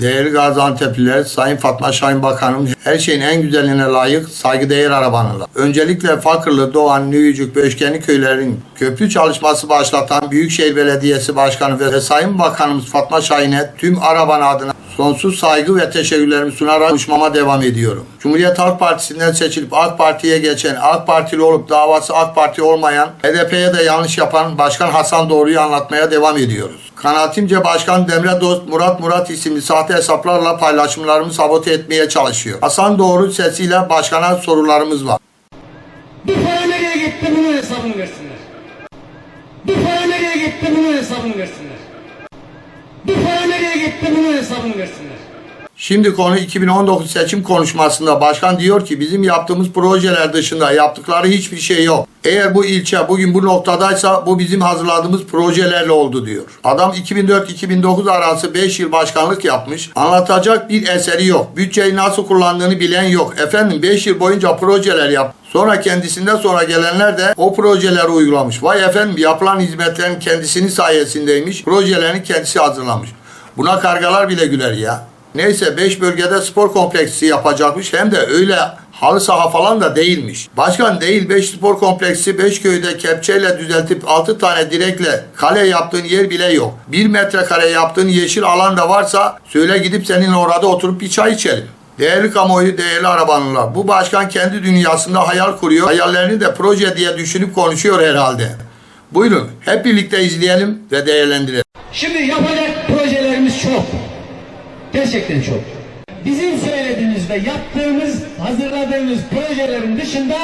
Değerli Gaziantep'liler, Sayın Fatma Şahin Bakanım, her şeyin en güzeline layık saygıdeğer arabanılar. Öncelikle Fakırlı, Doğan, Nüyücük, Böşkeni köylerin köprü çalışması başlatan Büyükşehir Belediyesi Başkanı ve Sayın Bakanımız Fatma Şahin'e tüm araban adına sonsuz saygı ve teşekkürlerimi sunarak konuşmama devam ediyorum. Cumhuriyet Halk Partisi'nden seçilip AK Parti'ye geçen, AK Partili olup davası AK Parti olmayan, HDP'ye de yanlış yapan Başkan Hasan Doğru'yu anlatmaya devam ediyoruz. Kanaatimce Başkan Demre Dost Murat Murat isimli sahte hesaplarla paylaşımlarımı sabote etmeye çalışıyor. Hasan Doğru sesiyle başkana sorularımız var. Bu para nereye gitti bunun hesabını versinler. Bu para nereye gitti bunun hesabını versinler. Gitti bunun hesabını versinler. Şimdi konu 2019 seçim konuşmasında başkan diyor ki bizim yaptığımız projeler dışında yaptıkları hiçbir şey yok. Eğer bu ilçe bugün bu noktadaysa bu bizim hazırladığımız projelerle oldu diyor. Adam 2004-2009 arası 5 yıl başkanlık yapmış. Anlatacak bir eseri yok. Bütçeyi nasıl kullandığını bilen yok. Efendim 5 yıl boyunca projeler yap. Sonra kendisinden sonra gelenler de o projeleri uygulamış. Vay efendim yapılan hizmetlerin kendisinin sayesindeymiş. Projelerini kendisi hazırlamış. Buna kargalar bile güler ya. Neyse 5 bölgede spor kompleksi yapacakmış hem de öyle halı saha falan da değilmiş. Başkan değil 5 spor kompleksi 5 köyde kepçeyle düzeltip 6 tane direkle kale yaptığın yer bile yok. 1 metrekare yaptığın yeşil alan da varsa söyle gidip seninle orada oturup bir çay içelim. Değerli kamuoyu, değerli arabanlar. Bu başkan kendi dünyasında hayal kuruyor. Hayallerini de proje diye düşünüp konuşuyor herhalde. Buyurun hep birlikte izleyelim ve değerlendirelim. Şimdi yapacak projelerimiz çok. Gerçekten çok. Bizim söylediğimiz ve yaptığımız, hazırladığımız projelerin dışında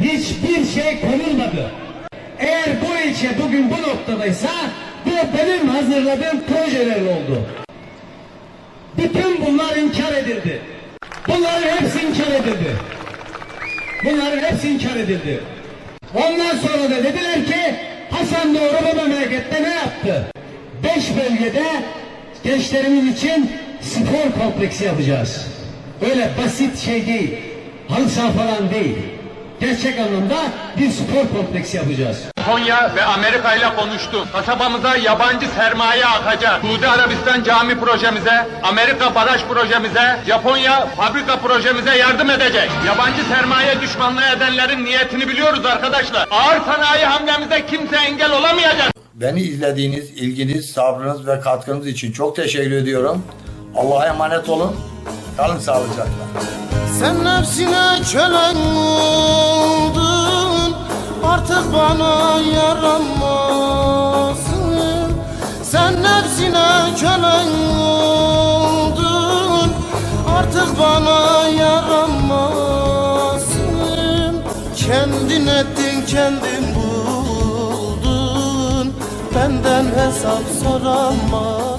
hiçbir şey konulmadı. Eğer bu ilçe bugün bu noktadaysa bu benim hazırladığım projeler oldu. Bütün bunlar inkar edildi. Bunların hepsi inkar edildi. Bunların hepsi inkar edildi. Ondan sonra da dediler ki Hasan Doğru bu memlekette ne yaptı? Beş bölgede gençlerimiz için spor kompleksi yapacağız. Öyle basit şey değil. Halı saha falan değil. Gerçek anlamda bir spor kompleksi yapacağız. Konya ve Amerika ile konuştum. Kasabamıza yabancı sermaye akacak. Suudi Arabistan cami projemize, Amerika baraj projemize, Japonya fabrika projemize yardım edecek. Yabancı sermaye düşmanlığı edenlerin niyetini biliyoruz arkadaşlar. Ağır sanayi hamlemize kimse engel olamayacak. Beni izlediğiniz, ilginiz, sabrınız ve katkınız için çok teşekkür ediyorum. Allah'a emanet olun. Kalın sağlıcakla. Sen nefsine kölen oldun Artık bana yaramazsın Sen nefsine kölen oldun Artık bana yaramazsın Kendin ettin kendin buldun Benden hesap soramazsın